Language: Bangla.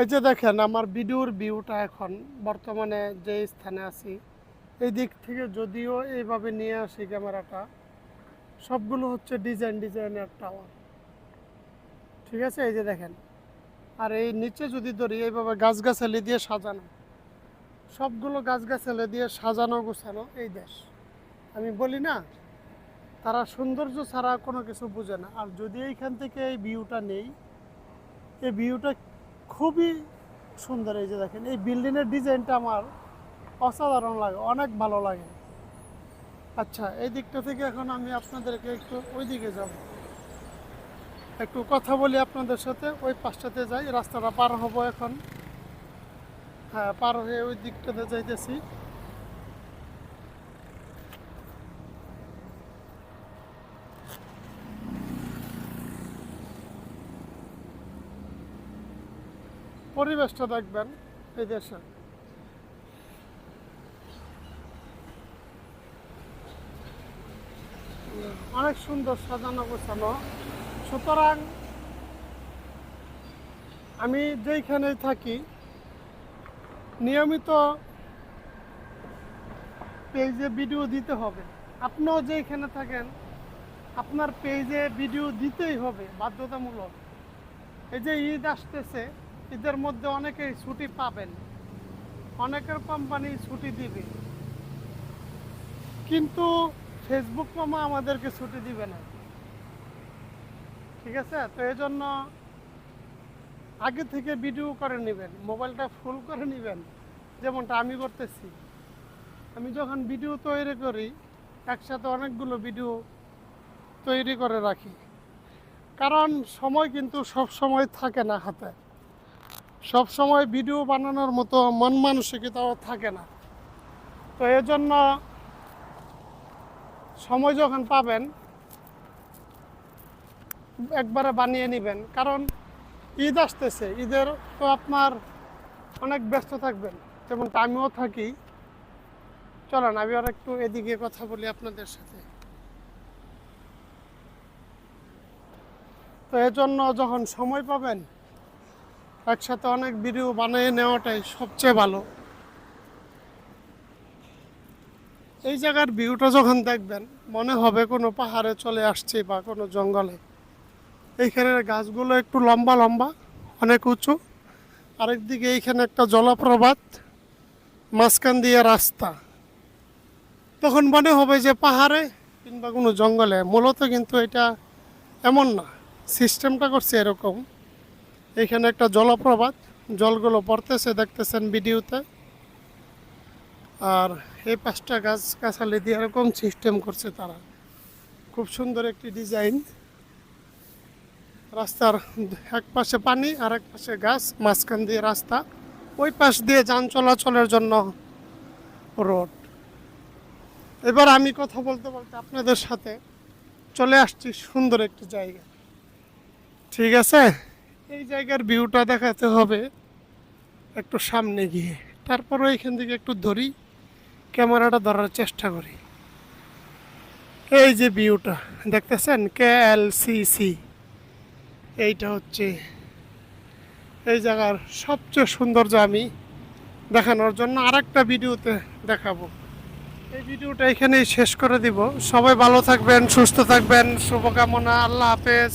এই যে দেখেন, আমার ভিডিওর ভিউটা এখন বর্তমানে যে স্থানে আছি, এই দিক থেকে যদিও এইভাবে নিয়ে আসি ক্যামেরাটা, সবগুলো হচ্ছে ডিজাইন ডিজাইনের টাওয়ার ঠিক আছে? এই যে দেখেন, আর এই নিচে যদি ধরি, এইভাবে গাছগাছালি দিয়ে সাজানো। সবগুলো গাছগাছালি দিয়ে সাজানো, গোছানো, এই দেশ। আমি বলি না, তারা সৌন্দর্য ছাড়া কোনো কিছু বোঝে না। আর যদি এইখান থেকে এই ভিউটা নেই, এই ভিউটা খুবই সুন্দর এই যে দেখেন, এই বিল্ডিংয়ের ডিজাইনটা আমার অসাধারণ লাগে, অনেক ভালো লাগে। আচ্ছা এই দিকটা থেকে এখন আমি আপনাদেরকে একটু ওই দিকে যাব। একটু কথা বলি আপনাদের সাথে, ওই পাশটাতে যাই, রাস্তাটা পার হব এখন। হ্যাঁ পার হয়ে ওই দিকটাতে যাইতেছি। পরিবেশটা দেখবেন এই দেশে। অনেক সুন্দর সাজানো গোছানো। সুতরাং আমি যেইখানে থাকি, নিয়মিত পেজে ভিডিও দিতে হবে। আপনিও যেইখানে থাকেন, আপনার পেজে ভিডিও দিতেই হবে বাধ্যতামূলক। এই যে ঈদ আসতেছে ঈদের মধ্যে অনেকেই ছুটি পাবেন। অনেকের কোম্পানি ছুটি দিবে। কিন্তু ফেসবুক মামা আমাদেরকে ছুটি দিবে না। ঠিক আছে? তো এই জন্য আগে থেকে ভিডিও করে নেবেন মোবাইলটা ফুল করে নেবেন। যেমনটা আমি করতেছি। আমি যখন ভিডিও তৈরি করি, একসাথে অনেকগুলো ভিডিও তৈরি করে রাখি। কারণ সময় কিন্তু সব সময় থাকে না হাতে। সব সময় ভিডিও বানানোর মতো মন মানসিকতাও থাকে না। তো এর জন্য সময় যখন পাবেন, একবারে বানিয়ে নেবেন। কারণ ঈদ আসতেছে, ঈদের তো আপনার অনেক ব্যস্ত থাকবেন যেমন আমিও থাকি। চলেন, আমি আর একটু এদিকে কথা বলি আপনাদের সাথে। তো এর জন্য যখন সময় পাবেন একসাথে অনেক ভিডিও বানিয়ে নেওয়াটাই সবচেয়ে ভালো। এই জায়গার ভিউটা যখন দেখবেন, মনে হবে কোনো পাহাড়ে চলে আসছে বা কোনো জঙ্গলে। এইখানের গাছগুলো একটু লম্বা লম্বা, অনেক উঁচু। আরেকদিকে এইখানে একটা জলপ্রপাত, মাঝখান দিয়ে রাস্তা। তখন মনে হবে যে পাহাড়ে কিংবা কোনো জঙ্গলে, মূলত কিন্তু এটা এমন না। সিস্টেমটা করছে এরকম। এখানে একটা জলপ্রপাত, জলগুলো পড়তেছে, দেখতেছেন ভিডিওতে। আর এই পাঁচটা গাছ গাছালি দিয়ে এরকম সিস্টেম করছে তারা। খুব সুন্দর একটি ডিজাইন রাস্তার এক পাশে পানি, আর এক পাশে গাছ, মাঝখান দিয়ে রাস্তা। ওই পাশ দিয়ে যান চলাচলের জন্য রোড। এবার আমি কথা বলতে বলতে আপনাদের সাথে চলে আসছি সুন্দর একটি জায়গা ঠিক আছে? এই জায়গার ভিউটা দেখাতে হবে একটু সামনে গিয়ে। তারপরে এখান থেকে একটু ধরি, ক্যামেরাটা ধরার চেষ্টা করি। এই যে ভিউটা, দেখতেছেন? K L C C. এইটা হচ্ছে এই জায়গার সবচেয়ে সৌন্দর্য আমি দেখানোর জন্য আরেকটা ভিডিওতে দেখাবো। এই ভিডিওটা এখানেই শেষ করে দিব। সবাই ভালো থাকবেন, সুস্থ থাকবেন। শুভকামনা, আল্লাহ হাফেজ।